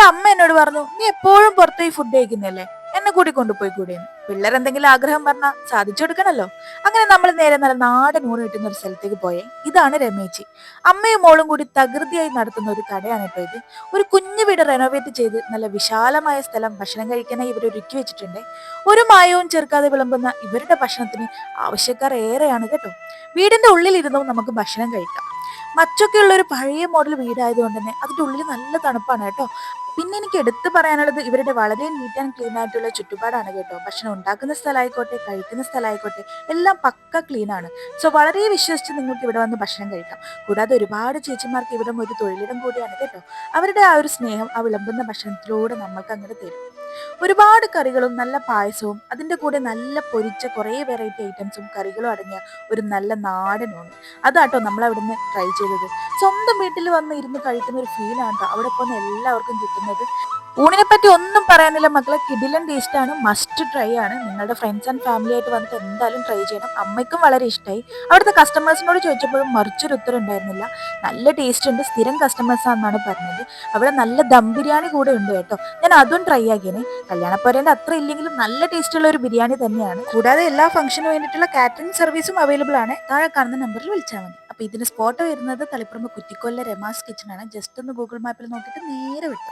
എന്റെ അമ്മ എന്നോട് പറഞ്ഞു നീ എപ്പോഴും പുറത്തുപോയി ഫുഡ് കഴിക്കുന്നല്ലേ എന്നെ കൂടി കൊണ്ടുപോയി കൂടിയെന്ന് പിള്ളേരെന്തെങ്കിലും ആഗ്രഹം പറഞ്ഞാൽ സാധിച്ചു കൊടുക്കണല്ലോ. അങ്ങനെ നമ്മൾ നേരെ നല്ല നാടൻ ഊണ് കിട്ടുന്ന ഒരു സ്ഥലത്തേക്ക് പോയേ. ഇതാണ് രമേച്ചി. അമ്മയും മോളും കൂടി തകൃതിയായി നടത്തുന്ന ഒരു കടയാണ് കേട്ടോ ഇത്. ഒരു കുഞ്ഞു വീട് റെനോവേറ്റ് ചെയ്ത് നല്ല വിശാലമായ സ്ഥലം ഭക്ഷണം കഴിക്കാനായി ഇവർ ഒരുക്കി വെച്ചിട്ടുണ്ട്. ഒരു മായവും ചേർക്കാതെ വിളമ്പുന്ന ഇവരുടെ ഭക്ഷണത്തിന് ആവശ്യക്കാർ ഏറെയാണ് കേട്ടോ. വീടിന്റെ ഉള്ളിലിരുന്നും നമുക്ക് ഭക്ഷണം കഴിക്കാം. മച്ചൊക്കെ ഉള്ള ഒരു പഴയ മോഡൽ വീടായതുകൊണ്ട് തന്നെ അതിന്റെ ഉള്ളിൽ നല്ല തണുപ്പാണ് കേട്ടോ. പിന്നെ എനിക്ക് എടുത്തു പറയാനുള്ളത് ഇവരുടെ വളരെ നീറ്റ് ആൻഡ് ക്ലീൻ ആയിട്ടുള്ള ചുറ്റുപാടാണ് കേട്ടോ. ഭക്ഷണം ഉണ്ടാക്കുന്ന സ്ഥലമായിക്കോട്ടെ കഴിക്കുന്ന സ്ഥലമായിക്കോട്ടെ എല്ലാം പക്ക ക്ലീൻ ആണ്. സോ വളരെ വിശ്വസിച്ച് നിങ്ങൾക്ക് ഇവിടെ വന്ന് ഭക്ഷണം കഴിക്കാം. കൂടാതെ ഒരുപാട് ചേച്ചിമാർക്ക് ഇവിടെ ഒരു തൊഴിലിടം കൂടിയാണ് കേട്ടോ. അവരുടെ ആ ഒരു സ്നേഹം ആ വിളമ്പുന്ന ഭക്ഷണത്തിലൂടെ നമ്മൾക്ക് അങ്ങോട്ട് തരും. ഒരുപാട് കറികളും നല്ല പായസവും അതിന്റെ കൂടെ നല്ല പൊരിച്ച കുറേ വെറൈറ്റി ഐറ്റംസും കറികളും അടങ്ങിയ ഒരു നല്ല നാടൻ ഊണ് അതാട്ടോ നമ്മൾ അവിടുന്ന് ട്രൈ ചെയ്തത്. സ്വന്തം വീട്ടിൽ വന്ന് ഇരുന്ന് കഴിക്കുന്ന ഒരു ഫീലാണ് അവിടെ പോകുന്ന എല്ലാവർക്കും കിട്ടുന്നത് ഊണിനെ പറ്റി ഒന്നും പറയാനില്ല മക്കളെ. കിഡിലൻ ടേസ്റ്റ് ആണ്. മസ്റ്റ് ട്രൈ ആണ്. നിങ്ങളുടെ ഫ്രണ്ട്സ് ആൻഡ് ഫാമിലി ആയിട്ട് വന്നിട്ട് എന്തായാലും ട്രൈ ചെയ്യണം. അമ്മയ്ക്കും വളരെ ഇഷ്ടമായി അവിടുത്തെ കസ്റ്റമേഴ്സിനോട് ചോദിച്ചപ്പോഴും മറിച്ചൊരു ഉത്തരം ഉണ്ടായിരുന്നില്ല. നല്ല ടേസ്റ്റ് ഉണ്ട്. സ്ഥിരം കസ്റ്റമേഴ്സ് ആണെന്നാണ് പറഞ്ഞത്. അവിടെ നല്ല ദം ബിരിയാണി കൂടെ ഉണ്ട് കേട്ടോ. ഞാൻ അതും ട്രൈ ആക്കിയേനെ. കല്യാണപ്പോരേന്റെ അത്ര ഇല്ലെങ്കിലും നല്ല ടേസ്റ്റുള്ള ഒരു ബിരിയാണി തന്നെയാണ്. കൂടാതെ എല്ലാ ഫംഗ്ഷന് വേണ്ടിയിട്ടുള്ള കാറ്ററിംഗ് സർവീസും അവൈലബിൾ ആണ്. താഴെ കാണുന്ന നമ്പറിൽ വിളിച്ചാൽ മതി. അപ്പോൾ ഇതിന് സ്പോട്ട് വരുന്നത് തളിപ്പറമ്പ് കുറ്റിക്കൊല്ല രമാസ് കിച്ചൺ ആണ്. ജസ്റ്റ് ഒന്ന് ഗൂഗിൾ മാപ്പിൽ നോക്കിയിട്ട് നേരെ വിട്ടു.